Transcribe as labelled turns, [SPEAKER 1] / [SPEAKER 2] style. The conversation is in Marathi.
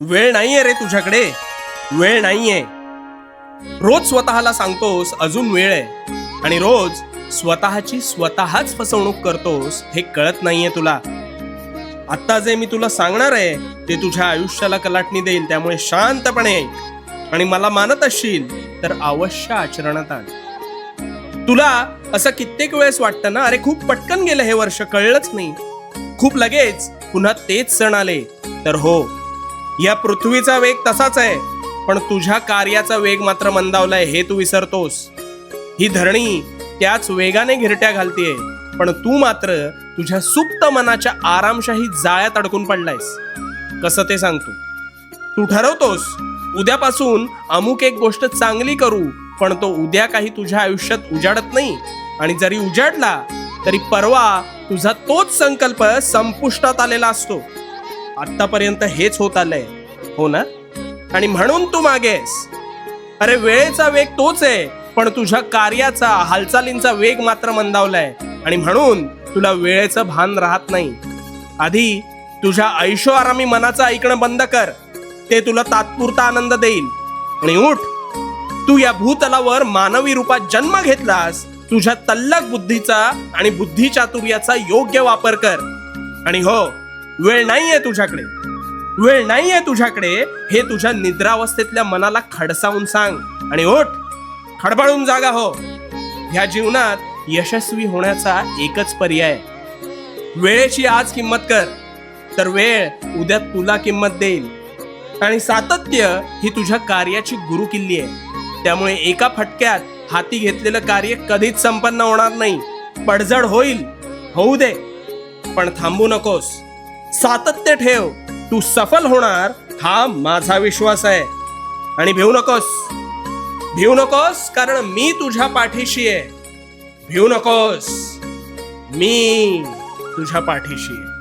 [SPEAKER 1] वेळ नाहीये रे तुझ्याकडे. वेळ नाहीये. रोज स्वतःला सांगतोस अजून वेळ आहे. आणि रोज स्वतःची स्वतःच फसवणूक करतोस हे कळत नाहीये तुला. आता जे मी तुला सांगणार आहे ते तुझ्या आयुष्याला कलाटणी देईल त्यामुळे शांतपणे आणि मला मानत असशील तर अवश्य आचरणात आण. तुला असं कित्येक वेळेस वाटतं ना अरे खूप पटकन गेलं हे वर्ष कळलंच नाही. खूप लगेच पुन्हा तेच सण आले. तर हो या पृथ्वीचा वेग तसाच आहे पण तुझ्या कार्याचा वेग मात्र मंदावलाय हे तू विसरतोस. ही धरणी त्याच वेगाने घिरट्या घालतीये पण तू मात्र तुझ्या सुप्त मनाच्या आरामशाही जाळ्यात अडकून पडलायस. कसं ते सांगतो तू ठरवतोस उद्यापासून अमुक एक गोष्ट चांगली करू पण तो उद्या काही तुझ्या आयुष्यात उजाडत नाही. आणि जरी उजाडला तरी परवा तुझा तोच संकल्प संपुष्टात आलेला असतो. आतापर्यंत हेच होत आलंय. हो ना? आणि म्हणून तू मागेस. अरे वेळेचा वेग तोच आहे पण तुझ्या कार्याचा हालचालींचा वेग मात्र मंदावलाय. आणि म्हणून तुला वेळेचं भान राहत नाही. आधी तुझ्या ऐशो आरामी मनाचं ऐकणं बंद कर. ते तुला तात्पुरता आनंद देईल. आणि उठ. तू या भूतलावर मानवी रूपात जन्म घेतलास. तुझ्या तल्लक बुद्धीचा आणि बुद्धी चातुर्याचा योग्य वापर कर. आणि हो वेळ नाहीये तुझ्याकडे. वेळ नाहीये तुझ्याकडे. हे तुझ्या निद्रावस्थेतल्या मनाला खडसावून सांग. आणि ओठ खडबडून जागा हो. ह्या जीवनात यशस्वी होण्याचा एकच पर्याय. वेळेची आज किंमत कर. तर वेळ उद्या तुला किंमत देईल. आणि सातत्य ही तुझ्या कार्याची गुरुकिल्ली आहे. त्यामुळे एका फटक्यात हाती घेतलेलं कार्य कधीच संपन्न होणार नाही. पडझड होईल. होऊ दे. पण थांबू नकोस. सातत्य ठेव. तू सफल होणार हा माझा विश्वास आहे. आणि भिवू नकोस. भिवू नकोस कारण मी तुझ्या पाठीशी आहे. भिवू नकोस. मी तुझ्या पाठीशी आहे.